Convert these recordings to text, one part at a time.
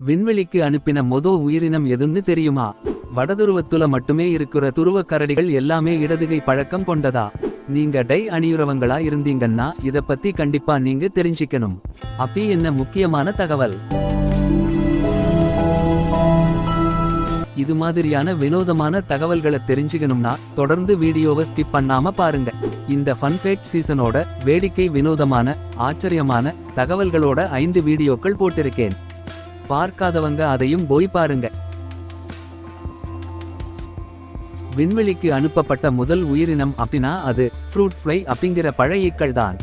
விண்வெளிக்கு அனுப்பின மொத உயிரினம் எதுன்னு தெரியுமா? வடதுருவத்துல மட்டுமே இருக்கிற துருவ கரடிகள் எல்லாமே இடதுகை பழக்கம் கொண்டதா? நீங்க டை அணியுறவங்களா இருந்தீங்கன்னா இத பத்தி கண்டிப்பா நீங்க தெரிஞ்சுக்கணும். அப்படி என்ன முக்கியமான தகவல்? இது மாதிரியான வினோதமான தகவல்களை தெரிஞ்சுக்கணும்னா தொடர்ந்து வீடியோவை ஸ்கிப் பண்ணாம பாருங்க. இந்த ஃபன்ஃபேக் சீசனோட வேடிக்கை வினோதமான ஆச்சரியமான தகவல்களோட ஐந்து வீடியோக்கள் போட்டிருக்கேன். பார்க்காதவங்க அதையும் போய் பாருங்க. விண்வெளிக்கு அனுப்பப்பட்ட முதல் உயிரினம் அப்படின்னா அது ஃப்ரூட் ஃப்ளை அப்படிங்கிற பழையீக்கள் தான்.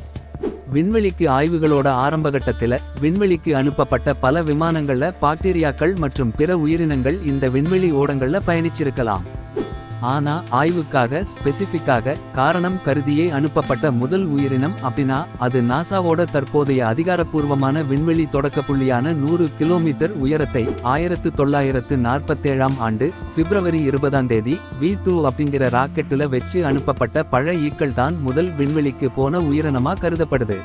விண்வெளிக்கு ஆய்வுகளோட ஆரம்பகட்டத்தில் விண்வெளிக்கு அனுப்பப்பட்ட பல விமானங்களில் பாக்டீரியாக்கள் மற்றும் பிற உயிரினங்கள் இந்த விண்வெளி ஓடங்களில் பயணிச்சிருக்கலாம். ஆனா ஆய்வுக்காக ஸ்பெசிஃபிக்காக காரணம் கருதியே அனுப்பப்பட்ட முதல் உயிரினம் அப்படின்னா அது நாசாவோட தற்போதைய அதிகாரப்பூர்வமான விண்வெளி தொடக்க புள்ளியான நூறு கிலோமீட்டர் உயரத்தை ஆயிரத்து தொள்ளாயிரத்து நாற்பத்தேழாம் ஆண்டு பிப்ரவரி இருபதாம் தேதி வி டூ அப்படிங்கிற ராக்கெட்டுல வச்சு அனுப்பப்பட்ட பழ ஈக்கள் தான் முதல் விண்வெளிக்கு போன உயிரினமா கருதப்படுது.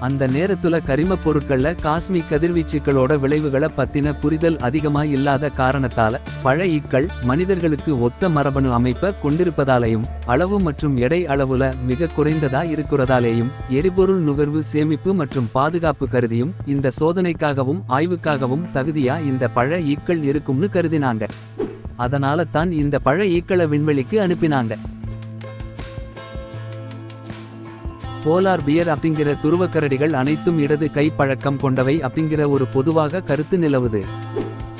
அந்த நேரத்துல கரிமப் பொருட்கள்ல காஸ்மிக் கதிர்வீச்சுக்களோட விளைவுகளை பத்தின புரிதல் அதிகமாய் இல்லாத காரணத்தால பழ ஈக்கள் மனிதர்களுக்கு ஒத்த மரபணு அமைப்பை கொண்டிருப்பதாலேயும் அளவு மற்றும் எடை அளவுல மிக குறைந்ததா இருக்கிறதாலேயும் எரிபொருள் நுகர்வு சேமிப்பு மற்றும் பாதுகாப்பு கருதியும் இந்த சோதனைக்காகவும் ஆய்வுக்காகவும் தகுதியா இந்த பழ ஈக்கள் இருக்கும்னு கருதினாங்க. அதனால தான் இந்த பழ ஈக்களை விண்வெளிக்கு அனுப்பினாங்க. போலார் பியர் அப்படிங்கிற துருவக்கரடிகள் அனைத்தும் இடது கை பழக்கம் கொண்டவை அப்படிங்கிற ஒரு பொதுவாக கருத்து நிலவுது.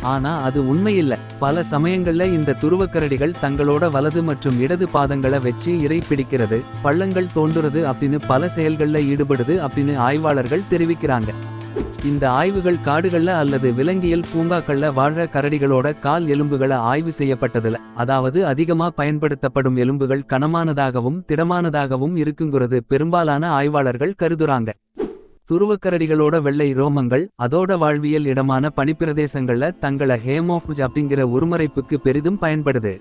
ஆனா அது உண்மையில்ல. பல சமயங்கள்ல இந்த துருவக்கரடிகள் தங்களோட வலது மற்றும் இடது பாதங்களை வச்சு இறை பிடிக்கிறது பள்ளங்கள் தோண்டுறது அப்படின்னு பல செயல்கள்ல ஈடுபடுது அப்படின்னு ஆய்வாளர்கள் தெரிவிக்கிறாங்க. இந்த ஆய்வுகள் காடுகள்ல அல்லது விலங்கியல் பூங்காக்கள்ல வாழ்ற கரடிகளோட கால் எலும்புகளை ஆய்வு செய்யப்பட்டதுல. அதாவது அதிகமா பயன்படுத்தப்படும் எலும்புகள் கனமானதாகவும் திடமானதாகவும் இருக்குங்கிறது பெரும்பாலான ஆய்வாளர்கள் கருதுறாங்க. துருவக்கரடிகளோட வெள்ளை ரோமங்கள் அதோட வாழ்வியல் இடமான பனிப்பிரதேசங்கள்ல தங்கள ஹேமோஃபுஜ் அப்படிங்கிற உருமறைப்புக்கு பெரிதும் பயன்படுது.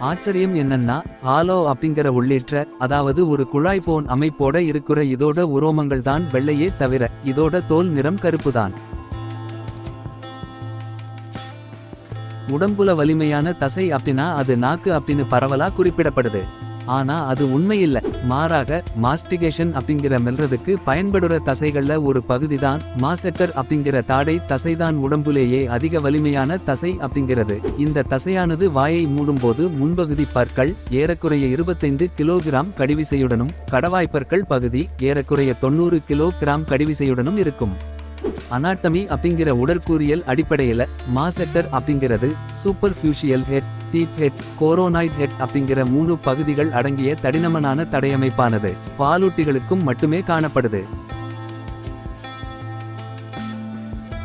ஆச்சரியம் என்னன்னா ஹாலோ அப்படிங்கிற உள்ளிட்ட அதாவது ஒரு குழாய் போன் அமைப்போட இருக்கிற இதோட உரோமங்கள் தான் வெள்ளையே தவிர இதோட தோல் நிறம் கருப்பு தான். உடம்புல வலிமையான தசை அப்படின்னா அது நாக்கு அப்படின்னு பரவலா குறிப்பிடப்படுது. ஆனா அது உண்மையில்ல. மாறாக மாஸ்டிகேஷன் அப்படிங்கிற மெல்றதுக்கு பயன்படுற தசைகள்ல ஒரு பகுதி தான் மாசெட்டர் அப்படிங்கிற தாடை தசைதான் உடம்புலேயே அதிக வலிமையான தசை அப்படிங்கிறது. இந்த தசையானது வாயை மூடும்போது முன்பகுதி பற்கள் ஏறக்குறைய இருபத்தைந்து கிலோகிராம் கடிவிசையுடனும் கடவாய்ப்பற்கள் பகுதி ஏறக்குறைய தொண்ணூறு கிலோகிராம் கடிவிசையுடனும் இருக்கும். அனாட்டமி அப்படிங்கிற உடற்கூறியல் அடிப்படையில மாசெட்டர் அப்படிங்கிறது superficial head deep head coronoid head அப்படிங்கிற மூணு பகுதிகள் அடங்கிய தடினமனான தடையமைப்பானது. பாலூட்டிகளுக்கும் மட்டுமே காணப்படுது.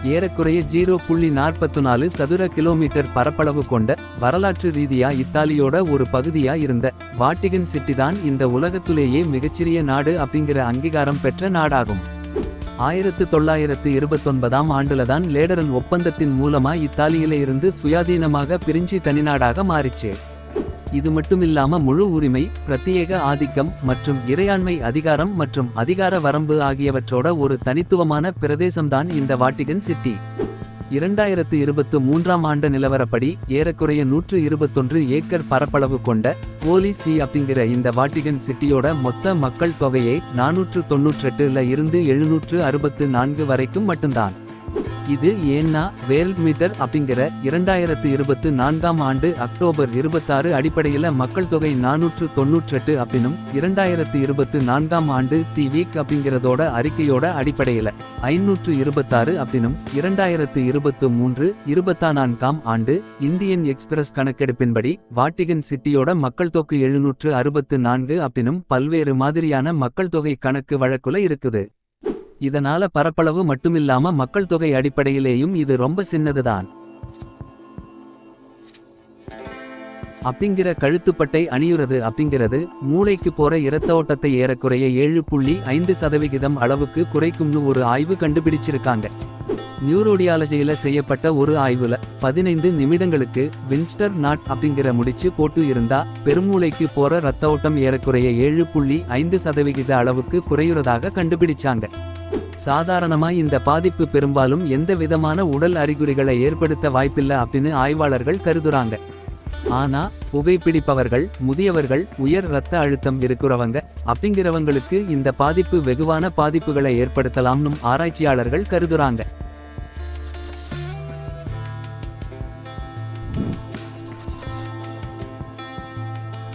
ஏறக்குறைய ஜீரோ புள்ளி நாற்பத்து நாலு சதுர கிலோமீட்டர் பரப்பளவு கொண்ட வரலாற்று ரீதியா இத்தாலியோட ஒரு பகுதியா இருந்த வாட்டிகன் சிட்டி தான் இந்த உலகத்திலேயே மிகச்சிறிய நாடு அப்படிங்கிற அங்கீகாரம் பெற்ற நாடாகும். ஆயிரத்து தொள்ளாயிரத்து இருபத்தொன்பதாம் ஆண்டுலதான் லேடரன் ஒப்பந்தத்தின் மூலமா இத்தாலியில இருந்து சுயாதீனமாக பிரிஞ்சு தனிநாடாக மாறிச்சு. இது மட்டுமில்லாம முழு உரிமை பிரத்யேக ஆதிக்கம் மற்றும் இறையாண்மை அதிகாரம் மற்றும் அதிகார வரம்பு ஆகியவற்றோட ஒரு தனித்துவமான பிரதேசம்தான் இந்த வாட்டிகன் சிட்டி. இரண்டாயிரத்து இருபத்து மூன்றாம் ஆண்டு நிலவரப்படி ஏறக்குறைய நூற்று இருபத்தொன்று ஏக்கர் பரப்பளவு கொண்ட போலி சி அப்படிங்கிற இந்த வாட்டிகன் சிட்டியோட மொத்த மக்கள் தொகையை நானூற்று தொன்னூற்றெட்டுல இருந்து எழுநூற்று அறுபத்து நான்கு வரைக்கும் மட்டும்தான். இது ஏன்னா வேர்ல்ட் மீட்டர் அப்படிங்கிற இரண்டாயிரத்து இருபத்து நான்காம் ஆண்டு அக்டோபர் இருபத்தாறு அடிப்படையில மக்கள் தொகை நானூற்று தொன்னூற்றெட்டு அப்படின்னும் இரண்டாயிரத்து இருபத்து நான்காம் ஆண்டு தி வீக் அப்படிங்கிறதோட அறிக்கையோட அடிப்படையில ஐநூற்று இருபத்தாறு அப்படின்னும் இரண்டாயிரத்து இருபத்து மூன்று இருபத்தா நான்காம் ஆண்டு இந்தியன் எக்ஸ்பிரஸ் கணக்கெடுப்பின்படி வாட்டிகன் சிட்டியோட மக்கள் தொகை எழுநூற்று அறுபத்து நான்கு அப்படின்னும் பல்வேறு மாதிரியான மக்கள் தொகை கணக்கு வழக்குல இருக்குது. இதனால பரப்பளவு மட்டுமில்லாம மக்கள் தொகை அடிப்படையிலேயும் இது ரொம்ப சின்னதுதான். அப்படிங்கிற கழுத்துப்பட்டை அணியுறது அப்படிங்கிறது மூளைக்கு போற இரத்த ஓட்டத்தை ஏறக்குறைய ஏழு புள்ளி ஐந்து சதவிகிதம் அளவுக்கு குறைக்கும்னு ஒரு ஆய்வு கண்டுபிடிச்சிருக்காங்க. நியூரோடியாலஜியில செய்யப்பட்ட ஒரு ஆய்வுல பதினைந்து நிமிடங்களுக்கு வின்ஸ்டர் நாட் அப்படிங்கிற முடிச்சு போட்டு இருந்தா பெருமூளைக்கு போற இரத்த ஓட்டம் ஏறக்குறைய ஏழு புள்ளி ஐந்து சதவிகித அளவுக்கு குறையுறதாக கண்டுபிடிச்சாங்க. சாதாரணமாய் இந்த பாதிப்பு பெரும்பாலும் எந்த விதமான உடல் அறிகுறிகளை ஏற்படுத்த வாய்ப்பில்லை அப்படின்னு ஆய்வாளர்கள் கருதுறாங்க. ஆனா புகைப்பிடிப்பவர்கள் முதியவர்கள் உயர் இரத்த அழுத்தம் இருக்கிறவங்க அப்படிங்கிறவங்களுக்கு இந்த பாதிப்பு வெகுவான பாதிப்புகளை ஏற்படுத்தலாம்னும் ஆராய்ச்சியாளர்கள் கருதுறாங்க.